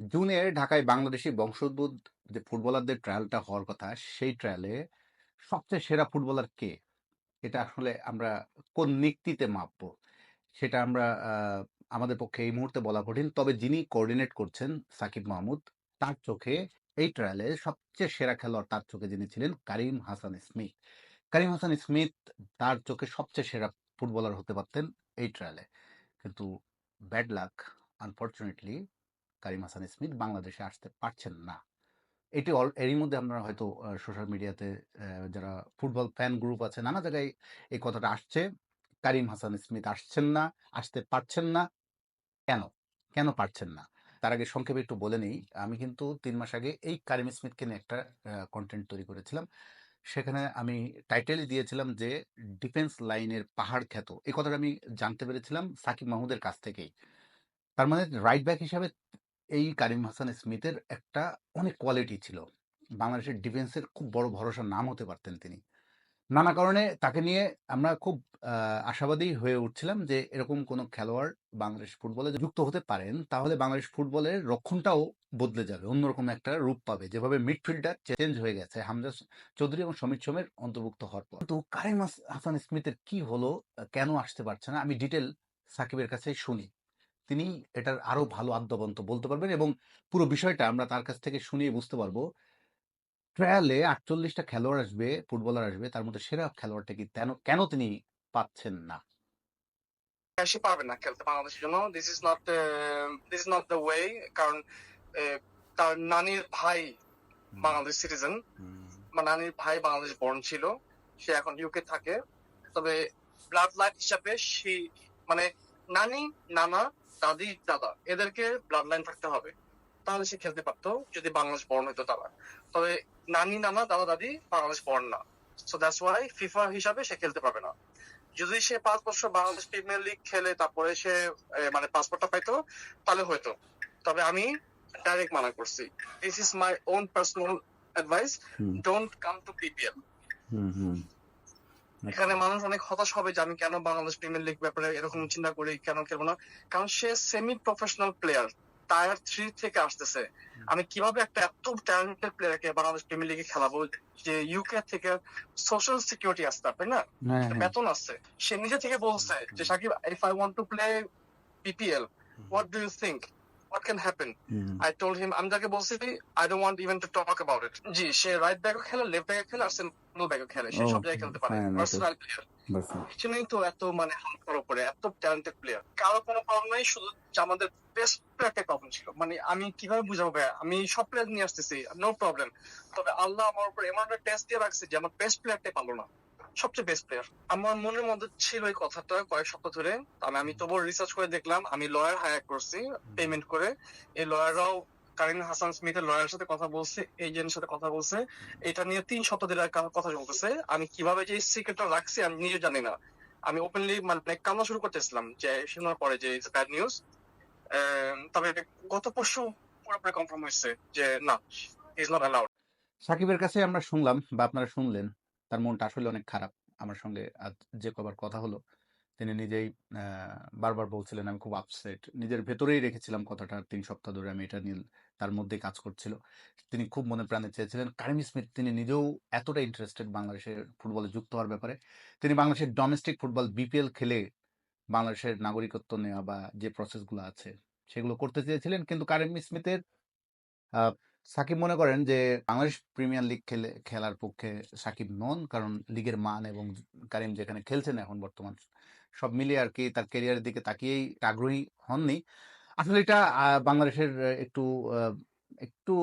জুনে ঢাকায় বাংলাদেশি বংশোদ্ভূত যে ফুটবলারদের ট্রায়ালটা হওয়ার কথা, সেই ট্রায়ালে সবচেয়ে সেরা ফুটবলার কে? এটা আসলে আমরা কোন নিক্তিতে মাপবো? সেটা আমরা আমাদের পক্ষে এই মুহূর্তে বলা কঠিন। তবে যিনি কোঅর্ডিনেট করছেন সাকিব মাহমুদ, তার চোখে এই ট্রায়ালে সবচেয়ে সেরা খেলোয়াড় তার চোখে যিনি ছিলেন কারিম হাসান স্মিথ। কারিম হাসান স্মিথ তার চোখে সবচেয়ে সেরা ফুটবলার হতে পারতেন এই ট্রায়ালে। কিন্তু bad luck unfortunately Karim Hasan Smith বাংলাদেশে আসতে পারছেন না। এটি অল এরই মধ্যে আপনারা হয়তো সোশ্যাল মিডিয়াতে যারা ফুটবল ফ্যান গ্রুপ আছে নানা জায়গায় এই কথাটা আসছে। কারিম হাসান স্মিথ আসছেন না, আসতে পারছেন না। কেন? কেন পারছেন না? তার আগে সংক্ষেপে একটু বলে নেই। আমি কিন্তু তিন মাস আগে এই কারিম স্মিথকে নিয়ে একটা কন্টেন্ট তৈরি করেছিলাম। সেখানে আমি টাইটেল দিয়েছিলাম যে, "ডিফেন্স লাইনের পাহাড় খ্যাত।" এই কথাটা আমি জানতে পেরেছিলাম সাকিব মাহমুদের কাছ থেকেই। তার মানে রাইট ব্যাক হিসাবে এই কারিম হাসান স্মিথের একটা অনেক কোয়ালিটি ছিল। বাংলাদেশের ডিফেন্সের খুব বড় ভরসার নাম হতে পারতেন তিনি। নানা কারণে তাকে নিয়ে আমরা খুব আশাবাদী হয়ে উঠছিলাম যে, এরকম কোনো খেলোয়াড় বাংলাদেশ ফুটবলে যুক্ত হতে পারেন, তাহলে বাংলাদেশ ফুটবলের রক্ষণটাও বদলে যাবে। অন্যরকম একটা রূপ পাবে। যেভাবে মিডফিল্ডার চেঞ্জ হয়ে গেছে হামজা চৌধুরী এবং সমীর সোমের অন্তর্ভুক্ত হওয়ার পর। কিন্তু কারিম হাসান স্মিথের কি হলো? কেন আসতে পারছে না? আমি ডিটেল সাকিবের কাছেই শুনি। তিনি এটার আরও ভালো আদ্যবন্ত বলতে পারবেন এবং পুরো বিষয়টা আমরা তার কাছ থেকে শুনিয়ে বুঝতে পারব। ট্রায়ালে ৪৮ টা খেলোয়াড় আসবে, ফুটবলার আসবে। তার মধ্যে সেরা খেলোয়াড়টা কি কেন তিনি পাচ্ছেন না? সে পারবে না খেলতে বাংলাদেশের জন্য। This is not this is not the way কারণ তার নানির ভাই বাংলাদেশ সিটিজেন। আমার নানির ভাই বাংলাদেশ বর্ন ছিল। সে এখন ইউকে থাকে। তবে ব্লাড লাইন হিসাবে সে মানে নানি, নানা, দাদি, দাদা এদেরকে ব্লাড লাইন থাকতে হবে। তাহলে সে খেলতে পারতো যদি বাংলাদেশ বর্ন হতো তারা। তবে নানি, নানা, দাদা, দাদি বাংলাদেশ বর্ন না। সো দ্যাটস ওয়াই ফিফা হিসাবে সে খেলতে পারবে না। যদি সে পাঁচ বছর বাংলাদেশ প্রিমিয়ার লিগ খেলে তারপরে সে মানে পাসপোর্টটা পাইতো তাহলে হয়তো। তবে আমি ডাইরেক্ট মানা করছি। This is my own personal advice don't come to PPL. এখানে মানুষ অনেক হতাশ হবে যে আমি কেন বাংলাদেশ প্রিমিয়ার লিগ ব্যাপারে এরকম চিন্তা করি কেন খেলব না? কারণ সে semi professional player tier three থেকে আসতেছে। আমি কীভাবে একটা এত ট্যালেন্টেড প্লেয়ারকে বাংলাদেশ প্রিমিয়ার লিগে খেলাবো যে ইউকে থেকে সোশ্যাল সিকিউরিটি আসতে তাই না? হ্যাঁ, হ্যাঁ। বেতন আছে। সে নিজে থেকে বলছে যে Shakib if I want to play PPL what do you think what can happen hmm, I told him আমি তাকে বলছি I don't want even to talk about it জি সে রাইট ব্যাকও খেলে লেফট ব্যাকও খেলে আর সেন্ট্রাল ব্যাকও খেলে সে সব জায়গায় খেলতে পারে. Versatile player. সেজন্যই তো এত মানে হালকার উপরে এত ট্যালেন্টেড প্লেয়ার কারও কোনো প্রবলেম নাই শুধু আমাদের বেস্ট প্লেয়ারটা প্রবলেম ছিল। মানে আমি কীভাবে বুঝাবো ভাইয়া? আমি সব প্লেয়ার নিয়ে আসতেছি নো প্রবলেম তবে আল্লাহ আমার উপর এমন একটা টেস্ট দিয়ে রাখছে যে আমার বেস্ট প্লেয়ারটাই পারল না। সবচেয়ে বেস্ট প্লেয়ার আমার মনের মধ্যে ছিল এই কথাটা কয়েক সপ্তাহ ধরে। আমি আমি তবুও রিসার্চ করে দেখলাম, আমি লয়ার হায়ার করছি পেমেন্ট করে। এই লয়াররাও কারিন হাসান স্মিথের লয়ারের সাথে কথা বলছে এজেন্টের সাথে কথা বলছে। এটা নিয়ে তিন সপ্তাহ ধরে কথা চলতেছে। আমি কীভাবে যে সিক্রেটটা রাখছি আমি নিজে জানি না। আমি ওপেনলি মানে কান্না শুরু করতেছিলাম যে শোনার পরে যে ব্যাড নিউজ তবে গত পরশু পুরোপুরি কনফার্ম হয়েছে যে না ইজ নট অ্যালাউড সাকিবের কাছে আমরা শুনলাম বা আপনারা শুনলেন তার মনটা আসলে অনেক খারাপ। আমার সঙ্গে আজ যে কবার কথা হলো, তিনি নিজেই বারবার বলছিলেন, আমি খুব আপসেট নিজের ভেতরেই রেখেছিলাম কথাটা তিন সপ্তাহ ধরে আমি এটা নিয়ে তার মধ্যেই কাজ করছিল। তিনি খুব মনে প্রাণে চেয়েছিলেন। কারিম স্মিথ তিনি নিজেও এতটা ইন্টারেস্টেড বাংলাদেশের ফুটবলে যুক্ত হওয়ার ব্যাপারে। তিনি বাংলাদেশের ডোমেস্টিক ফুটবল বিপিএল খেলে বাংলাদেশের নাগরিকত্ব নেওয়া বা যে প্রসেসগুলো আছে, সেগুলো করতে চেয়েছিলেন। কিন্তু কারিম স্মিথের সাকিব মনে করেন যে, বাংলাদেশ প্রিমিয়ার লিগ খেলে, খেলার পক্ষে সাকিব নন। কারণ লিগের মান এবং কারিম যেখানে খেলছেন এখন বর্তমান সব মিলিয়ে আর কি তার ক্যারিয়ারের দিকে তাকিয়েই আগ্রহী হননি। আসলে এটা বাংলাদেশের একটু একটু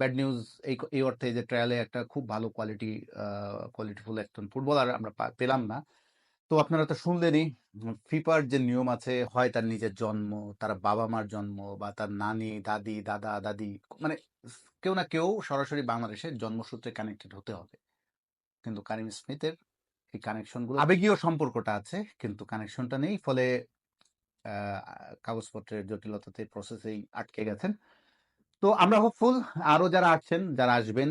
ব্যাড নিউজ এই এই অর্থে যে ট্রায়ালে একটা খুব ভালো কোয়ালিটি কোয়ালিটিফুল একজন ফুটবলার আমরা পেলাম না। তো আপনারা তো শুনলেনই, ফিফার যে নিয়ম আছে, হয় তার নিজের জন্ম, তার বাবা মার জন্ম বা তার নানি, দাদি, দাদা, দাদি মানে কেউ না কেউ সরাসরি বাংলাদেশের জন্মসূত্রে কানেক্টেড হতে হবে। কিন্তু কারিম স্মিথের এই কানেকশনগুলো আবেগীয় সম্পর্কটা আছে কিন্তু কানেকশনটা নেই ফলে কাগজপত্রের জটিলতাতে প্রসেসেই আটকে গেছেন। তো আমরা হোপফুল আরও যারা আসছেন যারা আসবেন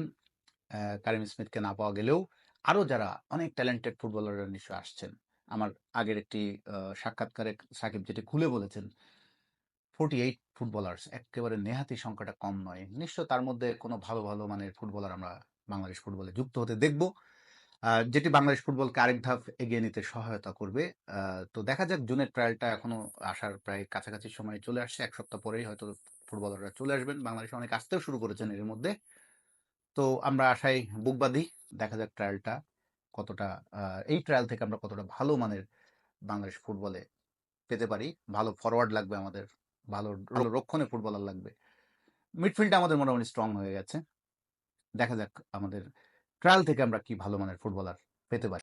আহ, কারিম স্মিথকে না পাওয়া গেলেও আরও যারা অনেক ট্যালেন্টেড ফুটবলাররা নিশ্চয় আসছেন। আমার আগের একটি সাক্ষাৎকারে সাকিব যেটি খুলে বলেছেন 48 ফুটবলার্স একেবারে নেহাতি সংখ্যাটা কম নয়। নিশ্চয় তার মধ্যে কোনো ভালো, ভালো মানের ফুটবলার আমরা বাংলাদেশ ফুটবলে যুক্ত হতে দেখব। যেটি বাংলাদেশ ফুটবলকে আরেক ধাপ এগিয়ে নিতে সহায়তা করবে। তো দেখা যাক জুনের ট্রায়ালটা এখনও আসার প্রায় কাছাকাছি সময় চলে আসছে। এক সপ্তাহ পরেই হয়তো ফুটবলাররা চলে আসবেন। বাংলাদেশে অনেক আসতেও শুরু করেছেন এর মধ্যে। তো আমরা আশায় বুক বাঁধি। দেখা যাক ট্রায়ালটা কতটা এই ট্রায়াল থেকে আমরা কতটা ভালো মানের বাংলাদেশ ফুটবলে পেতে পারি। ভালো ফরওয়ার্ড লাগবে আমাদের। ভালো ভালো রক্ষণে ফুটবলার লাগবে। মিডফিল্ডটা আমাদের মোটামুটি স্ট্রং হয়ে গেছে। দেখা যাক আমাদের ট্রায়াল থেকে আমরা কি ভালো মানের ফুটবলার পেতে পারি।